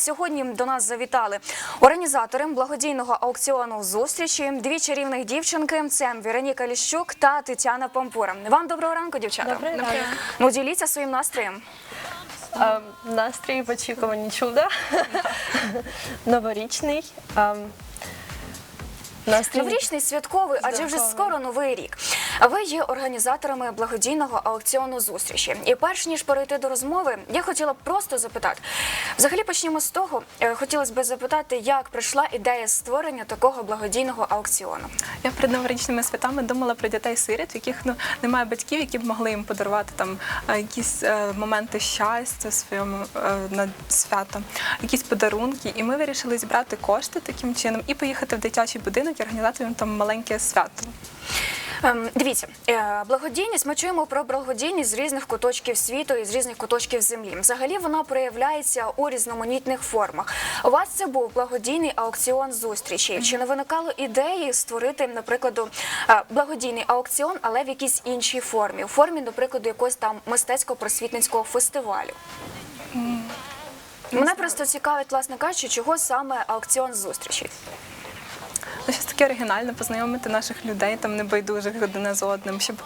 сьогодні до нас завітали організатори благодійного аукціону зустрічі. Дві чарівних дівчинки. Це Вероніка Ліщук та Тетяна Пампура. Вам доброго ранку, дівчата. Добрий ранок. Ну діліться своїм настроєм. Ем, Настрій в очікуванні чуда. Новорічний. Ем, Настрій Новорічний святковий, адже вже скоро новий рік. Ви є організаторами благодійного аукціону зустрічі. І перш ніж перейти до розмови, я хотіла б просто запитати. Взагалі почнімо з того. е, Хотілося б запитати, як прийшла ідея створення такого благодійного аукціону. Я перед новорічними святами думала про дітей сиріт, в яких ну немає батьків, які б могли їм подарувати там е, якісь е, моменти щастя своєму е, на свято, якісь подарунки. І ми вирішили зібрати кошти таким чином і поїхати в дитячий будинок і організувати їм там маленьке свято. Ем, Дивіться, е, благодійність. Ми чуємо про благодійність з різних куточків світу і з різних куточків землі. Взагалі вона проявляється у різноманітних формах. У вас це був благодійний аукціон зустрічі. Чи не виникало ідеї створити, наприклад, е, благодійний аукціон, але в якійсь іншій формі, у формі, наприклад, якогось там мистецько-просвітницького фестивалю? Мене просто цікавить, власне кажучи, чого саме аукціон зустрічі. Таке оригінальне, познайомити наших людей, там небайдужих один з одним, щоб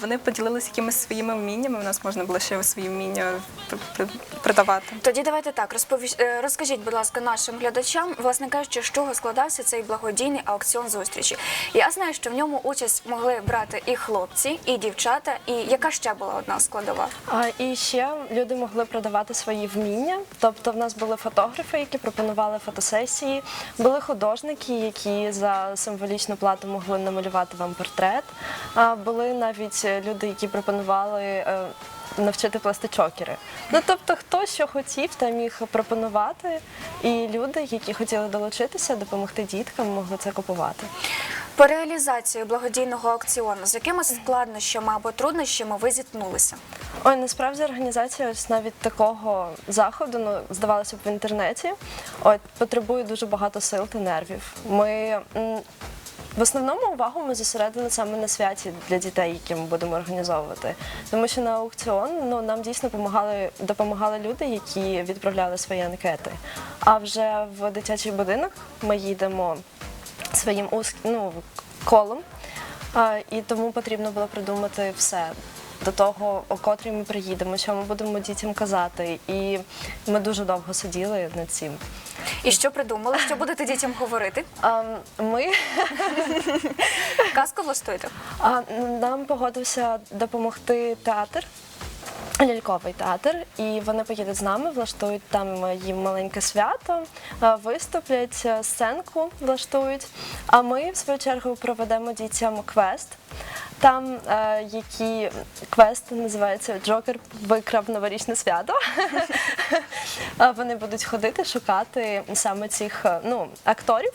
вони поділилися якимись своїми вміннями. У нас можна було ще свої вміння пр- пр- продавати. Тоді давайте так розповіш... е, розкажіть, будь ласка, нашим глядачам, власне кажучи, з чого складався цей благодійний аукціон зустрічі. Я знаю, що в ньому участь могли брати і хлопці, і дівчата. І яка ще була одна складова? А, і ще люди могли продавати свої вміння. Тобто, в нас були фотографи, які пропонували фотосесії, були художники, які за символічну плату могли намалювати вам портрет. А були навіть люди, які пропонували. е, Навчити пластичокери. Ну тобто, хто що хотів, та міг пропонувати, і люди, які хотіли долучитися, допомогти діткам, могли це купувати. По реалізації благодійного аукціону з якими складнощами або труднощами ви зіткнулися? Ой, насправді організація ось навіть такого заходу, ну здавалося б, в інтернеті, от потребує дуже багато сил та нервів. Ми в основному увагу ми зосередили саме на святі для дітей, які ми будемо організовувати. Тому що на аукціон ну, нам дійсно допомагали, допомагали люди, які відправляли свої анкети. А вже в дитячий будинок ми їдемо своїм ну, колом. І тому потрібно було придумати все до того, о котрій ми приїдемо, що ми будемо дітям казати. І ми дуже довго сиділи над цим. І що придумали? Що будете дітям говорити? А, ми Казку влаштуєте? а, нам погодився допомогти театр. Ляльковий театр, і вони поїдуть з нами, влаштують там їм маленьке свято, виступлять, сценку влаштують. А ми, в свою чергу, проведемо дітям квест. Там е, які квест називається Джокер викрав новорічне свято. Вони будуть ходити, шукати саме цих е, ну, акторів.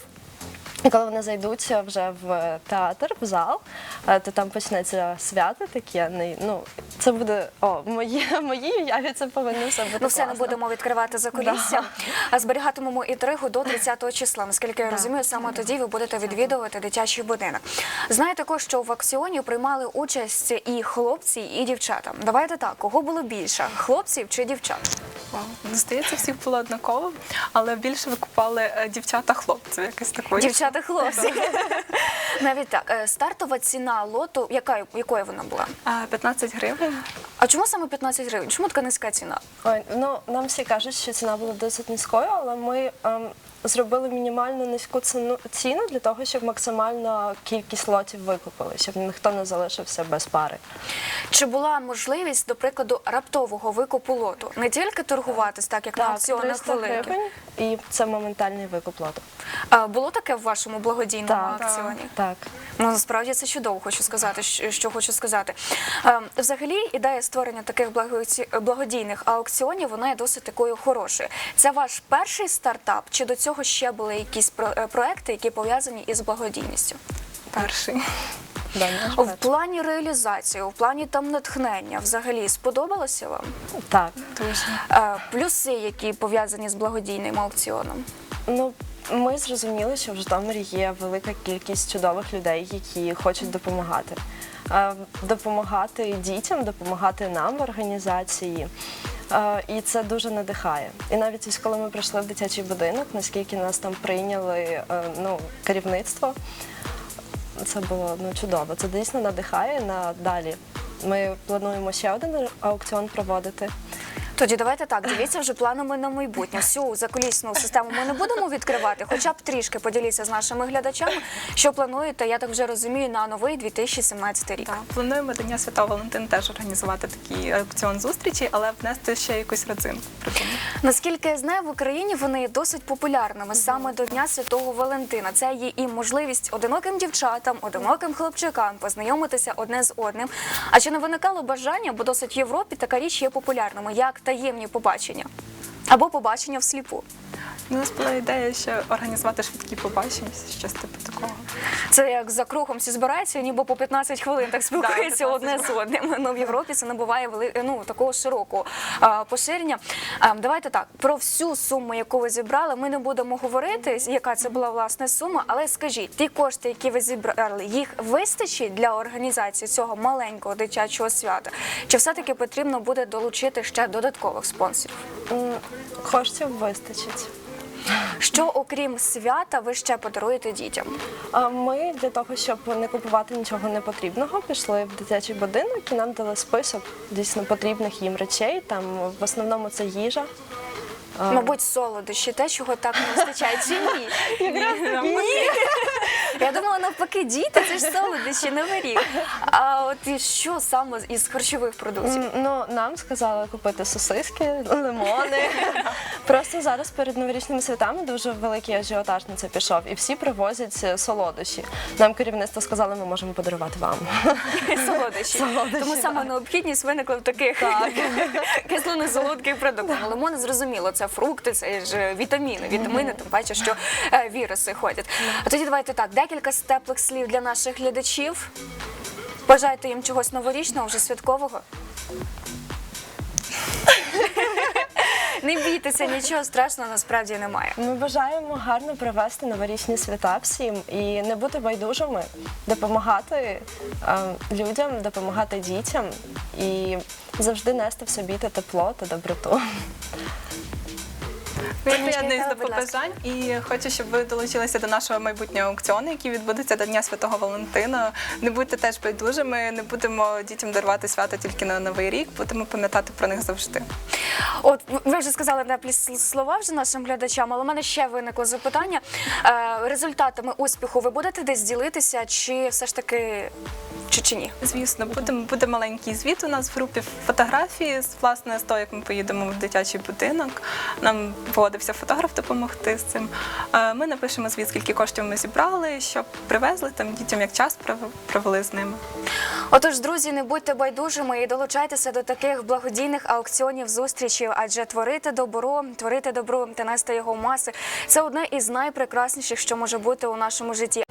І коли вони зайдуть вже в театр, в зал, е, то там почнеться свято таке. Ну, це буде о, в моїй, уяві це повинно все бути. Ну, все не будемо відкривати за кулісся. А зберігатимемо інтригу до 30 числа. Наскільки я розумію, саме тоді ви будете відвідувати дитячий будинок. Знаю також, що в акціоні приймали участь і хлопці, і дівчата. Давайте так, кого було більше хлопців чи дівчат? Вау. Ну, Здається, всіх було однаково, але більше викупали е, дівчата хлопців. Якось такої. Дівчата, хлопці. Навіть так, Е, стартова ціна лоту, яка якою вона була? 15 гривень. А чому саме 15 гривень? Чому така низька ціна? Ой, ну нам всі кажуть, що ціна була досить низькою, але ми ем, зробили мінімально низьку ціну ціну для того, щоб максимальна кількість лотів викупили, щоб ніхто не залишився без пари. Чи була можливість, до прикладу, раптового викупу лоту? Не тільки торгуватись, так як на аукціонах 300 великих. І це моментальний викуп лоту. А, Було таке в вашому благодійному Так. аукціоні? Так. Ну насправді це чудово, хочу сказати, що, що хочу сказати. Е, взагалі, ідея створення таких благоці- благодійних аукціонів вона є досить такою хорошою. Це ваш перший стартап, чи до цього ще були якісь про- е, проекти, які пов'язані із благодійністю? Перший. Да, В плані реалізації, в плані там натхнення, взагалі сподобалося вам? Так. Дуже. Е, плюси, які пов'язані з благодійним аукціоном? Ну, ми зрозуміли, що в Житомирі є велика кількість чудових людей, які хочуть допомагати. Допомагати дітям, допомагати нам в організації. І це дуже надихає. І навіть ось коли ми прийшли в дитячий будинок, наскільки нас там прийняли е, ну, керівництво, це було ну, чудово. Це дійсно надихає на далі. Ми плануємо ще один аукціон проводити. Тоді давайте так, дивіться вже планами на майбутнє. Всю закулісну систему ми не будемо відкривати, хоча б трішки поділіться з нашими глядачами, що плануєте, я так вже розумію, на новий 2017 рік. Так, плануємо до Дня Святого Валентина теж організувати такий аукціон зустрічі, але внести ще якусь родзинку. Наскільки я знаю, в Україні вони є досить популярними саме до Дня Святого Валентина. Це є і можливість одиноким дівчатам, одиноким хлопчикам познайомитися одне з одним. А чи не виникало бажання, бо досить в Європі така річ є популярними, як таємні побачення або побачення всліпу? У нас була ідея ще організувати швидкі побачення, щось типу такого. Це як за кругом всі збираються, ніби по 15 хвилин так спілкуються 15 одне з одним. Ну в Європі це набуває вели... ну, такого широкого а, поширення. А, давайте так про всю суму, яку ви зібрали, ми не будемо говорити, яка це була власне сума. Але скажіть, ті кошти, які ви зібрали, їх вистачить для організації цього маленького дитячого свята? Чи все-таки потрібно буде долучити ще додаткових спонсорів? Коштів вистачить. Що окрім свята, ви ще подаруєте дітям? А Ми для того, щоб не купувати нічого непотрібного, пішли в дитячий будинок і нам дали список дійсно потрібних їм речей. Там в основному це їжа. Мабуть, солодощі, те, чого так не вистачає, чи ні? Ні. Я думала, навпаки, діти це ж солодощі, новий рік. А от і що саме із харчових продуктів? М, Ну, нам сказали купити сосиски, лимони. Просто зараз перед новорічними святами дуже великий ажіотаж на це пішов, і всі привозять е, солодощі. Нам керівництво сказали, ми можемо подарувати вам. Солодощі. Солодощі, Тому саме необхідність виникла в таких кисло солодких продуктах. Лимони зрозуміло, це фрукти, це ж е, вітаміни. Вітаміни, тим паче, що е, віруси ходять. А тоді давайте так, декілька теплих слів для наших глядачів. Бажаєте їм чогось новорічного, вже святкового? Не бійтеся, нічого страшного насправді немає. Ми бажаємо гарно провести новорічні свята всім і не бути байдужими, допомагати е, людям, допомагати дітям і завжди нести в собі те тепло та доброту. Танечка, до побажань і хочу, щоб ви долучилися до нашого майбутнього аукціону, який відбудеться до Дня Святого Валентина. Не будьте теж байдужими, не будемо дітям дарувати свято тільки на Новий рік, будемо пам'ятати про них завжди. От ви вже сказали теплі слова вже нашим глядачам, але в мене ще виникло запитання. Е, результатами успіху ви будете десь ділитися, чи все ж таки чи, чи ні? Звісно, будемо буде маленький звіт у нас в групі фотографії з власне з того, як ми поїдемо в дитячий будинок. Нам погодився фотограф допомогти з цим. Е, Ми напишемо звіт, скільки коштів ми зібрали, щоб привезли там дітям, як час пров- провели з ними. Отож, друзі, не будьте байдужими і долучайтеся до таких благодійних аукціонів зустрічів, адже творити добро, творити добро та нести його маси це одне із найпрекрасніших, що може бути у нашому житті.